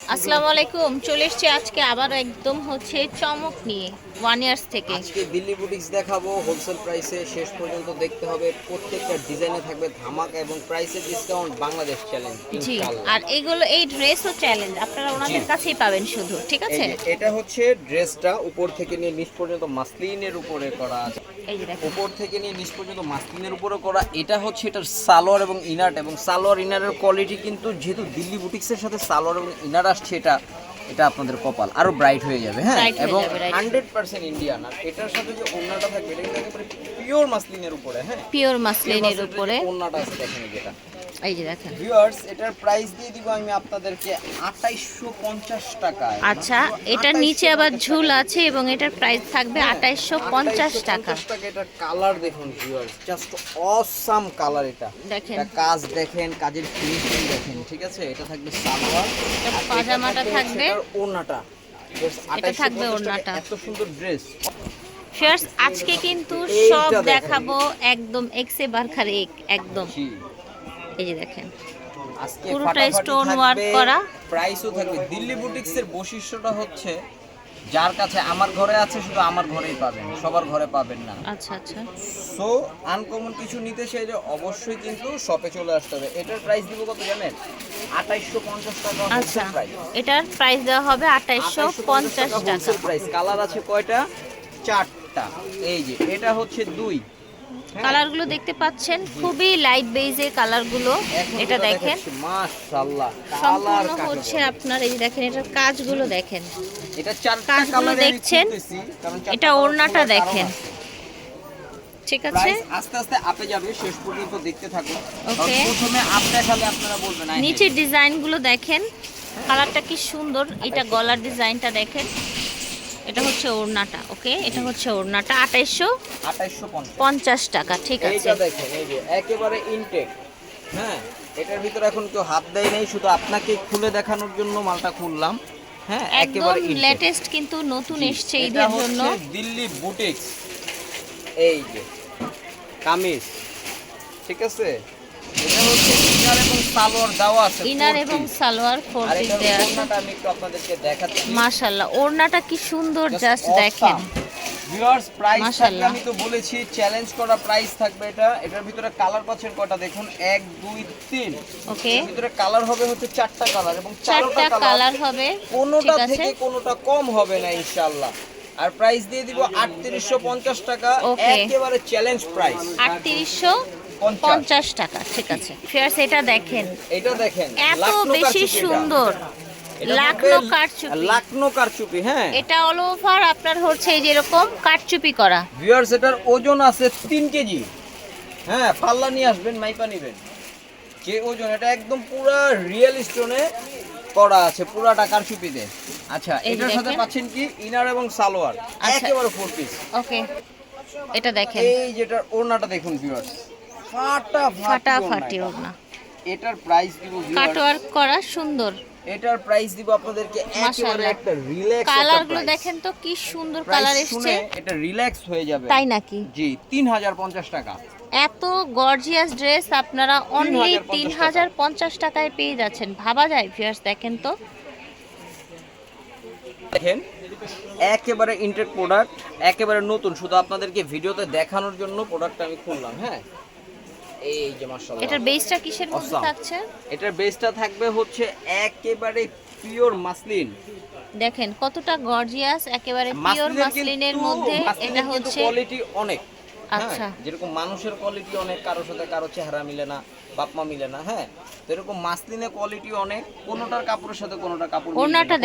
আসসালামু আলাইকুম চলে এসছি আজকে আবার একদম হচ্ছে চমক নিয়ে ওয়ান ইয়ার্স থেকে। আজকে দিল্লি বুটিক্স দেখাবো হোলসেল প্রাইসে শেষ পর্যন্ত দেখতে হবে প্রত্যেকটা ডিজাইনে থাকবে ধামাকা এবং প্রাইসে ডিসকাউন্ট বাংলাদেশ চ্যালেঞ্জ জি আর এগুলো এই ড্রেসও চ্যালেঞ্জ আপনারা ওনাদের কাছেই পাবেন শুধু ঠিক আছে? এটা হচ্ছে ড্রেসটা উপর থেকে নিয়ে নিচ পর্যন্ত মাসলিনের উপরে করা আছে। উপর থেকে নিয়ে নিচ পর্যন্ত মাসলিনের উপরে করা এটা হচ্ছে এটার সালোয়ার এবং ইনার এবং সালোয়ার ইনারের কোয়ালিটি কিন্তু যেহেতু দিল্লি বুটিক্সের সাথে সালোয়ার এবং ইনার আসছে এটা এটা আপনাদের কপাল। আরও ব্রাইট হয়ে যাবে হ্যাঁ? এবং. হান্ড্রেড পার্সেন্ট ইন্ডিয়ান আর এটার সাথে যে ওড়নাটা থাকবে এটা কিন্তু পিওর মাসলিনের উপরে হ্যাঁ? পিওর মাসলিনের উপরে। ওন্নাটা ওড়নাটা আছে দেখেন এটা। যেটা এই যে দেখেন। ভিউয়ার্স এটার প্রাইস দিয়ে দিব আমি আপনাদেরকে 2850 টাকায়। আচ্ছা এটার নিচে আবার 2850 ঝুল আছে এবং এটার প্রাইস থাকবে হ্যাঁ, আঠাইশশো পঞ্চাশ টাকা 2850 টাকা। এটার কালার দেখুন ভিউয়ার্স জাস্ট অসাম কালার এটা। দেখেন। কাজ দেখেন কাজের ফিনিশিং দেখেন ঠিক আছে? এটা থাকবে সালোয়ার এটা পাজামাটা থাকবে। ওড়নাটা। এটা থাকবে টাকা ওড়নাটা। এত সুন্দর ড্রেস ফিয়ার্স আজকে কিন্তু সব দেখাবো একদম এক্সে বারখার এক একদম। এই যে দেখেন। পুরোটা থাকবে, work করা। প্রাইসও থাকবে। দিল্লি বুটিক্সের বৈশিষ্ট্যটা হচ্ছে যার কাছে আমার ঘরে আছে শুধু আমার ঘরেই পাবেন সবার ঘরে পাবেন না। আচ্ছা আচ্ছা। সো আনকমন কিছু নিতে চাইলে অবশ্যই কিন্তু শপে চলে আসতে হবে। এটার প্রাইস দিব কত জানেন? আঠাইশশো পঞ্চাশ টাকা আচ্ছা। এটার প্রাইস দেওয়া হবে আঠাইশশো পঞ্চাশ টাকা প্রাইস কালার আছে কয়টা? চারটা। এই যে এটা হচ্ছে দুই। কালারগুলো দেখতে পাচ্ছেন খুবই লাইট বেজের কালারগুলো এটা দেখেন। সম্পূর্ণ হচ্ছে আপনার এই দেখেন এটার কাজগুলো দেখেন। এটা কাজগুলো দেখছেন? এটা ওড়নাটা দেখেন। ঠিক আছে? আস্তে আস্তে আপে যাবে শেষ পর্যন্ত দেখতে থাকুন। Okay. প্রথমে আপ দেখালে আপনারা বলবেন নিচের ডিজাইনগুলো দেখেন কালারটা কি সুন্দর এটা গলার ডিজাইনটা দেখেন। এটা হচ্ছে ওড়নাটা ওকে? এটা হচ্ছে ওড়নাটা আঠাইশশো 2850 পঞ্চাশ। টাকা ঠিক আছে। দেখেন এই যে একেবারে ইনটেক হ্যাঁ এটার ভিতরে এখন কেউ হাত দেয় নাই শুধু আপনাকে খুলে দেখানোর জন্য মালটা খুললাম। হ্যাঁ একেবারে। লেটেস্ট কিন্তু নতুন এসছে ঈদের জন্য। দিল্লি বুটিক্স এই যে কামিজ। ঠিক আছে? এটা হচ্ছে ইনার এবং সালোয়ার দেওয়া আছে ইনার এবং সালোয়ার ফোর আর পিস দেওয়া আছে। ওড়নাটা আমি একটু আপনাদেরকে দেখাচ্ছি। মাশাল্লাহ ওড়নাটা কি সুন্দর জাস্ট দেখেন। ভিউয়ার্স প্রাইস থাকবে আমি তো বলেছি চ্যালেঞ্জ করা প্রাইস থাকবে এটা। এটার ভিতরে কালার পাচ্ছেন কয়টা দেখুন এক দুই তিন। ওকে এর ভিতরে কালার হবে হচ্ছে চারটা কালার এবং চারটা কালার হবে কোনোটা থেকে কোনোটা কম হবে না ইনশাআল্লাহ। আর প্রাইস দিয়ে দিব আটত্রিশশো পঞ্চাশ টাকা Okay. একেবারে চ্যালেঞ্জ প্রাইস আটত্রিশশো পঞ্চাশ। টাকা ঠিক আছে। ফেয়ার্স এটা দেখেন। এটা দেখেন এত বেশি সুন্দর। লাকনো কারচুপি। লাকনো কারচুপি হ্যাঁ। এটা অল ওভার আপনার হচ্ছে এই যেরকম কারচুপি করা। ভিউয়ার্স এটার ওজন আছে তিন কেজি। হ্যাঁ পাল্লা নিয়ে আসবেন মাইপা নেবেন। যে ওজন এটা একদম পুরা রিয়েল স্টোনে করা আছে পুরা টাকার চুপিতে আচ্ছা এটার সাথে পাচ্ছেন কি? ইনার এবং সালোয়ার। আচ্ছা। একেবারে ফোর পিস ওকে এটা দেখেন। এই যেটার ওড়নাটা দেখুন ভিউয়ার্স। ফাটা ফাটাফাটি ওড়না এটার প্রাইস দিব কাটওয়ার্ক করা সুন্দর। এটার প্রাইস দিব আপনাদেরকে একেবারে একটা রিল্যাক্স কালারগুলো দেখেন তো কি সুন্দর কালার এসছে। এটা রিল্যাক্স হয়ে যাবে। তাই নাকি? জি তিন হাজার পঞ্চাশ টাকা। এত গর্জিয়াস ড্রেস আপনারা অনলি 3050 তিন হাজার পঞ্চাশ টাকায় পেয়ে যাচ্ছেন। ভাবা যায় ভিউয়ার্স দেখেন তো। দেখেন একেবারে ইন্টেড প্রোডাক্ট একেবারে নতুন। শুধু আপনাদেরকে ভিডিওতে দেখানোর জন্য প্রোডাক্টটা আমি খুললাম হ্যাঁ? এই যে মাশাআল্লাহ। এটার বেসটা কিসের মধ্যে থাকছে? এটার বেসটা থাকবে হচ্ছে একেবারে পিওর মাসলিন দেখেন কতটা গর্জিয়াস একেবারে পিওর মাসলিনের মধ্যে এটা হচ্ছে কোয়ালিটি অনেক। আচ্ছা। হ্যাঁ, যেরকম মানুষের কোয়ালিটি অনেক কারোর সাথে কারও চেহারা মিলে না বাপ মা মিলে না হ্যাঁ। তো এরকম মাসলিনের কোয়ালিটি অনেক কোনোটার কাপড়ের সাথে কোনোটা কাপড়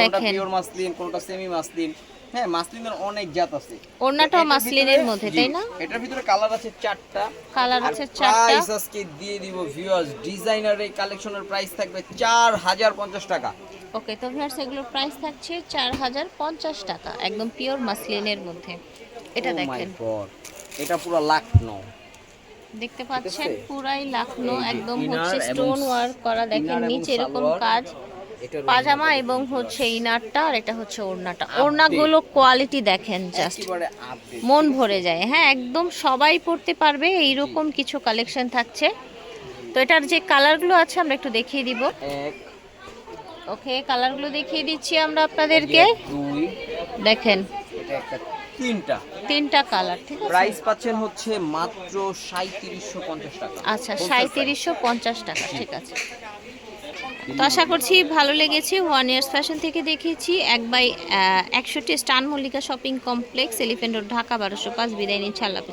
দেখেন। পিওর মাসলিন কোনোটা সেমি মাসলিন হ্যাঁ মাসলিনের অনেক জাত আছে। ওড়নাটাও মাসলিনের মধ্যে, তাই না? এটার ভিতরে কালার আছে চারটা। কালার আছে চারটা। প্রাইস আজকে দিয়ে দিব ভিউয়ার্স ডিজাইনার এই কালেকশনের প্রাইস থাকবে চার হাজার পঞ্চাশ টাকা। ওকে তো ভিউয়ার্স এগুলোর প্রাইস থাকছে চার হাজার পঞ্চাশ টাকা একদম পিওর মাসলিনের মধ্যে। এটা Oh দেখেন। এটা পুরো লাখনো। দেখতে পাচ্ছেন পুরাই লাখনো একদম হচ্ছে স্টোন ওয়ার্ক করা দেখেন নিচে এরকম কাজ পাজামা এবং হচ্ছে ইনারটা আর এটা হচ্ছে ওড়নাটা। ওড়নাগুলো কোয়ালিটি দেখেন জাস্ট মন ভরে যায়। হ্যাঁ একদম সবাই পড়তে পারবে এইরকম কিছু কালেকশন থাকছে। তো এটার যে কালারগুলো আছে আমরা একটু দেখিয়ে দিব। ওকে কালারগুলো দেখিয়ে দিচ্ছি আমরা আপনাদেরকে। দেখেন। তিনটা। তিনটা কালার ঠিক আছে? প্রাইস পাচ্ছেন হচ্ছে মাত্র টাকা। আচ্ছা টাকা ঠিক আছে। তো আশা করছি ভালো লেগেছে। ওয়ান ইয়ার্স ফ্যাশন থেকে দেখেছি। এক বাই একষট্টি স্টান Mallika shopping complex elephant road Dhaka, বারোশো পাঁচ। বিদায় নিচ্ছে। আল্লাহ